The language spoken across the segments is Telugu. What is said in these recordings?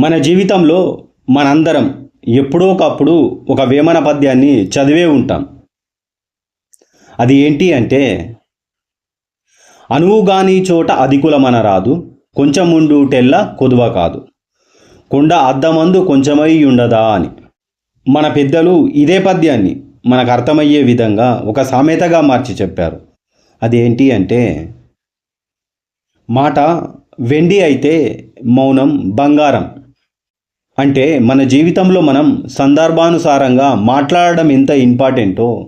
మన జీవితంలో మనందరం ఎప్పుడో ఒకప్పుడు ఒక వేమన పద్యాన్ని చదివే ఉంటాం. అది ఏంటి అంటే అనువుగాని చోట అధికులమన రాదు కొంచెముండు టెల్ల కొదువ కాదు. కొండ అద్దమందు కొంచెమై ఉండదా అని. మన పెద్దలు ఇదే పద్యాన్ని మనకు అర్థమయ్యే విధంగా ఒక సామెతగా మార్చి చెప్పారు. అదేంటి అంటే మాట వెండి అయితే మౌనం బంగారం. అంటే మన జీవితంలో మనం సందర్భానుసారంగా మాట్లాడడం ఎంత ఇంపార్టెంటో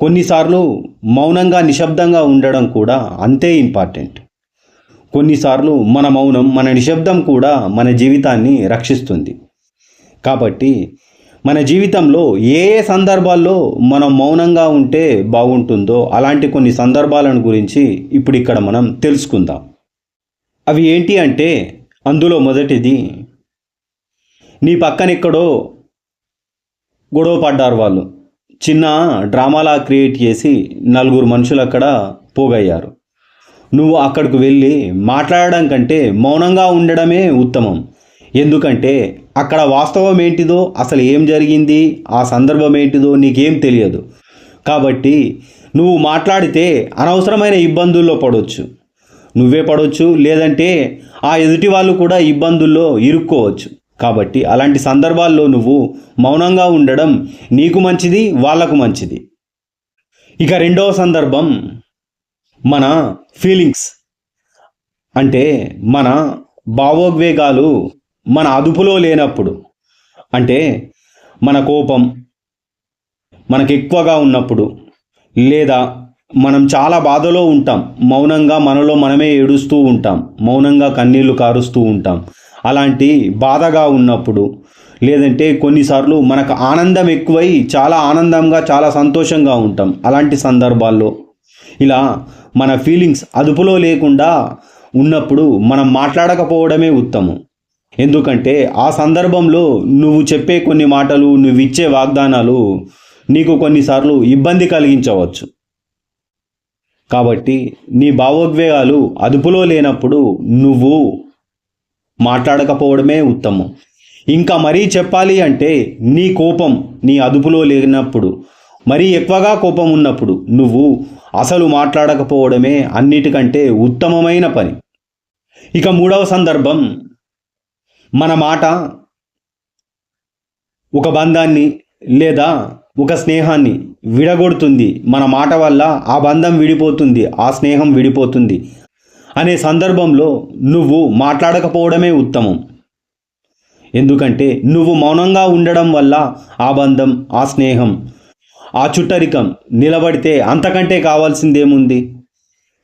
కొన్నిసార్లు మౌనంగా నిశ్శబ్దంగా ఉండడం కూడా అంతే ఇంపార్టెంట్. కొన్నిసార్లు మన మౌనం మన నిశ్శబ్దం కూడా మన జీవితాన్ని రక్షిస్తుంది. కాబట్టి మన జీవితంలో ఏ ఏ సందర్భాల్లో మనం మౌనంగా ఉంటే బాగుంటుందో అలాంటి కొన్ని సందర్భాలను గురించి ఇప్పుడు ఇక్కడ మనం తెలుసుకుందాం. అవి ఏంటి అంటే అందులో మొదటిది నీ పక్కనెక్కడో గొడవ పడ్డారు వాళ్ళు. చిన్న డ్రామాలా క్రియేట్ చేసి నలుగురు మనుషులు అక్కడ పోగయ్యారు. నువ్వు అక్కడికి వెళ్ళి మాట్లాడడం కంటే మౌనంగా ఉండడమే ఉత్తమం. ఎందుకంటే అక్కడ వాస్తవం ఏంటిదో అసలు ఏం జరిగింది ఆ సందర్భం ఏంటిదో నీకేం తెలియదు. కాబట్టి నువ్వు మాట్లాడితే అనవసరమైన ఇబ్బందుల్లో పడవచ్చు నువ్వే పడవచ్చు లేదంటే ఆ ఎదుటి వాళ్ళు కూడా ఇబ్బందుల్లో ఇరుక్కోవచ్చు. కాబట్టి అలాంటి సందర్భాల్లో నువ్వు మౌనంగా ఉండడం నీకు మంచిది వాళ్ళకు మంచిది. ఇక రెండవ సందర్భం మన ఫీలింగ్స్ అంటే మన భావోద్వేగాలు మన అదుపులో లేనప్పుడు. అంటే మన కోపం మనకు ఎక్కువగా ఉన్నప్పుడు. లేదా మనం చాలా బాధలో ఉంటాం. మౌనంగా మనలో మనమే ఏడుస్తూ ఉంటాం. మౌనంగా కన్నీళ్ళు కారుస్తూ ఉంటాం. అలాంటి బాధగా ఉన్నప్పుడు లేదంటే కొన్నిసార్లు మనకు ఆనందం ఎక్కువై చాలా ఆనందంగా చాలా సంతోషంగా ఉంటాం. అలాంటి సందర్భాల్లో ఇలా మన ఫీలింగ్స్ అదుపులో లేకుండా ఉన్నప్పుడు మనం మాట్లాడకపోవడమే ఉత్తమం. ఎందుకంటే ఆ సందర్భంలో నువ్వు చెప్పే కొన్ని మాటలు నువ్వు ఇచ్చే వాగ్దానాలు నీకు కొన్నిసార్లు ఇబ్బంది కలిగించవచ్చు. కాబట్టి నీ భావోద్వేగాలు అదుపులో లేనప్పుడు నువ్వు మాట్లాడకపోవడమే ఉత్తమం. ఇంకా మరీ చెప్పాలి అంటే నీ కోపం నీ అదుపులో లేనప్పుడు మరీ ఎక్కువగా కోపం ఉన్నప్పుడు నువ్వు అసలు మాట్లాడకపోవడమే అన్నిటికంటే ఉత్తమమైన పని. ఇక మూడవ సందర్భం మన మాట ఒక బంధాన్ని లేదా ఒక స్నేహాన్ని విడగొడుతుంది. మన మాట వల్ల ఆ బంధం విడిపోతుంది ఆ స్నేహం విడిపోతుంది. అనే సందర్భంలో నువ్వు మాట్లాడకపోవడమే ఉత్తమం. ఎందుకంటే నువ్వు మౌనంగా ఉండడం వల్ల ఆ బంధం ఆ స్నేహం ఆ చుట్టరికం నిలబడితే అంతకంటే కావాల్సిందేముంది?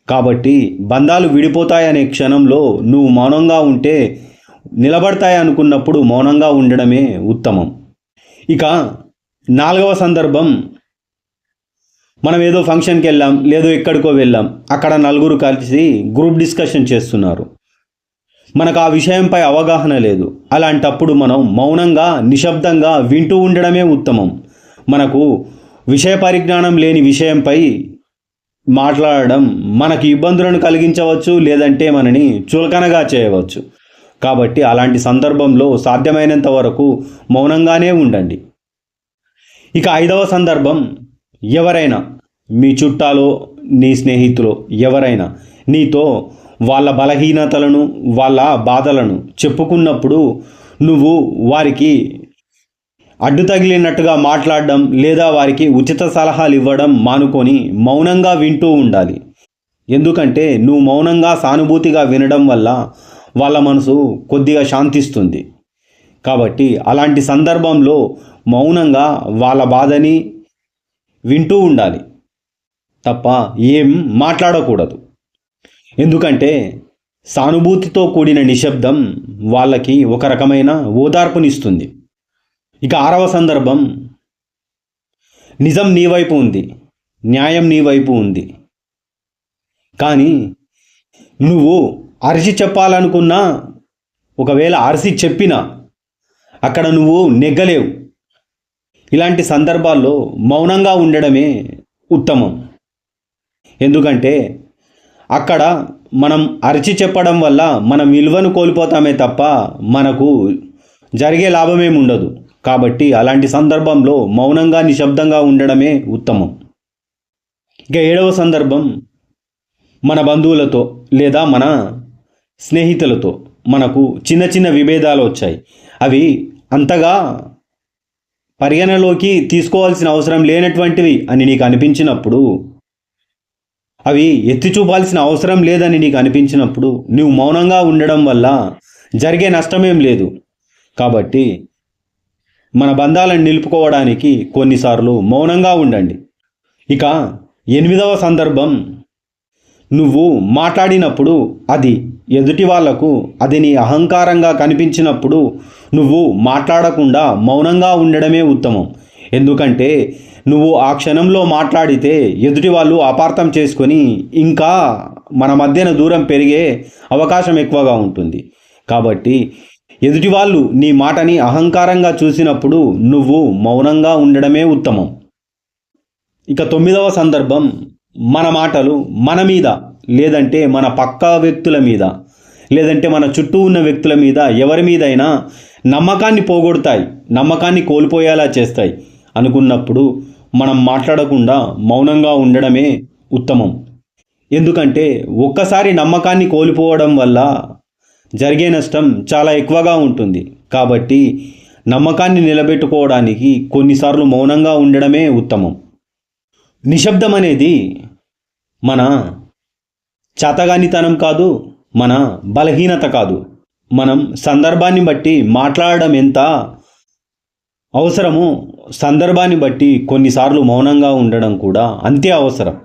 కాబట్టి బంధాలు విడిపోతాయనే క్షణంలో నువ్వు మౌనంగా ఉంటే నిలబడతాయి అనుకున్నప్పుడు మౌనంగా ఉండడమే ఉత్తమం. ఇక నాలుగవ సందర్భం మనం ఏదో ఫంక్షన్కి వెళ్ళాం లేదో ఎక్కడికో వెళ్ళాం. అక్కడ నలుగురు కలిసి గ్రూప్ డిస్కషన్ చేస్తున్నారు. మనకు ఆ విషయంపై అవగాహన లేదు. అలాంటప్పుడు మనం మౌనంగా నిశ్శబ్దంగా వింటూ ఉండడమే ఉత్తమం. మనకు విషయ పరిజ్ఞానం లేని విషయంపై మాట్లాడడం మనకు ఇబ్బందులను కలిగించవచ్చు లేదంటే మనని చులకనగా చేయవచ్చు. కాబట్టి అలాంటి సందర్భంలో సాధ్యమైనంత వరకు మౌనంగానే ఉండండి. ఇక ఐదవ సందర్భం ఎవరైనా మీ చుట్టాలో నీ స్నేహితులు ఎవరైనా నీతో వాళ్ళ బలహీనతలను వాళ్ళ బాధలను చెప్పుకున్నప్పుడు నువ్వు వారికి అడ్డు తగిలినట్టుగా మాట్లాడడం లేదా వారికి ఉచిత సలహాలు ఇవ్వడం మానుకొని మౌనంగా వింటూ ఉండాలి. ఎందుకంటే నువ్వు మౌనంగా సానుభూతిగా వినడం వల్ల వాళ్ళ మనసు కొద్దిగా శాంతిస్తుంది. కాబట్టి అలాంటి సందర్భంలో మౌనంగా వాళ్ళ బాధని వింటూ ఉండాలి. తప్ప ఏం మాట్లాడకూడదు. ఎందుకంటే సానుభూతితో కూడిన నిశ్శబ్దం వాళ్ళకి ఒక రకమైన ఓదార్పునిస్తుంది. ఇక ఆరవ సందర్భం. నిజం నీ వైపు ఉంది. న్యాయం నీ వైపు ఉంది. కానీ నువ్వు అరిచి చెప్పాలనుకున్నా ఒకవేళ అరిసి చెప్పినా అక్కడ నువ్వు నెగ్గలేవు. ఇలాంటి సందర్భాల్లో మౌనంగా ఉండడమే ఉత్తమం. ఎందుకంటే అక్కడ మనం అరిచి చెప్పడం వల్ల మనం విలువను కోల్పోతామే తప్ప మనకు జరిగే లాభమేమి ఉండదు కాబట్టి అలాంటి సందర్భంలో మౌనంగా నిశ్శబ్దంగా ఉండడమే ఉత్తమం. ఇక ఏడవ సందర్భం మన బంధువులతో లేదా మన స్నేహితులతో మనకు చిన్న చిన్న విభేదాలు వచ్చాయి. అవి అంతగా పరిగణలోకి తీసుకోవాల్సిన అవసరం లేనటువంటివి అని నీకు అనిపించినప్పుడు అవి ఎత్తి చూపాల్సిన అవసరం లేదని నీకు అనిపించినప్పుడు నువ్వు మౌనంగా ఉండడం వల్ల జరిగే నష్టమేం లేదు. కాబట్టి మన బంధాలను నిలుపుకోవడానికి కొన్నిసార్లు మౌనంగా ఉండండి. ఇక ఎనిమిదవ సందర్భం నువ్వు మాట్లాడినప్పుడు అది ఎదుటి వాళ్ళకు అది నీ అహంకారంగా కనిపించినప్పుడు నువ్వు మాట్లాడకుండా మౌనంగా ఉండడమే ఉత్తమం. ఎందుకంటే నువ్వు ఆ క్షణంలో మాట్లాడితే ఎదుటి వాళ్ళు అపార్థం చేసుకొని ఇంకా మన మధ్యన దూరం పెరిగే అవకాశం ఎక్కువగా ఉంటుంది. కాబట్టి ఎదుటి వాళ్ళు నీ మాటని అహంకారంగా చూసినప్పుడు నువ్వు మౌనంగా ఉండడమే ఉత్తమం. ఇక తొమ్మిదవ సందర్భం మన మాటలు మన మీద లేదంటే మన పక్క వ్యక్తుల మీద లేదంటే మన చుట్టూ ఉన్న వ్యక్తుల మీద ఎవరి మీదైనా నమ్మకాన్ని పోగొడతాయి నమ్మకాన్ని కోల్పోయేలా చేస్తాయి అనుకున్నప్పుడు మనం మాట్లాడకుండా మౌనంగా ఉండడమే ఉత్తమం. ఎందుకంటే ఒక్కసారి నమ్మకాన్ని కోల్పోవడం వల్ల జరిగే నష్టం చాలా ఎక్కువగా ఉంటుంది. కాబట్టి నమ్మకాన్ని నిలబెట్టుకోవడానికి కొన్నిసార్లు మౌనంగా ఉండడమే ఉత్తమం. నిశ్శబ్దం అనేది మన చేతగానితనం కాదు మన బలహీనత కాదు. మనం సందర్భాన్ని బట్టి మాట్లాడడం ఎంత అవసరమో సందర్భాన్ని బట్టి కొన్నిసార్లు మౌనంగా ఉండడం కూడా అంతే అవసరం.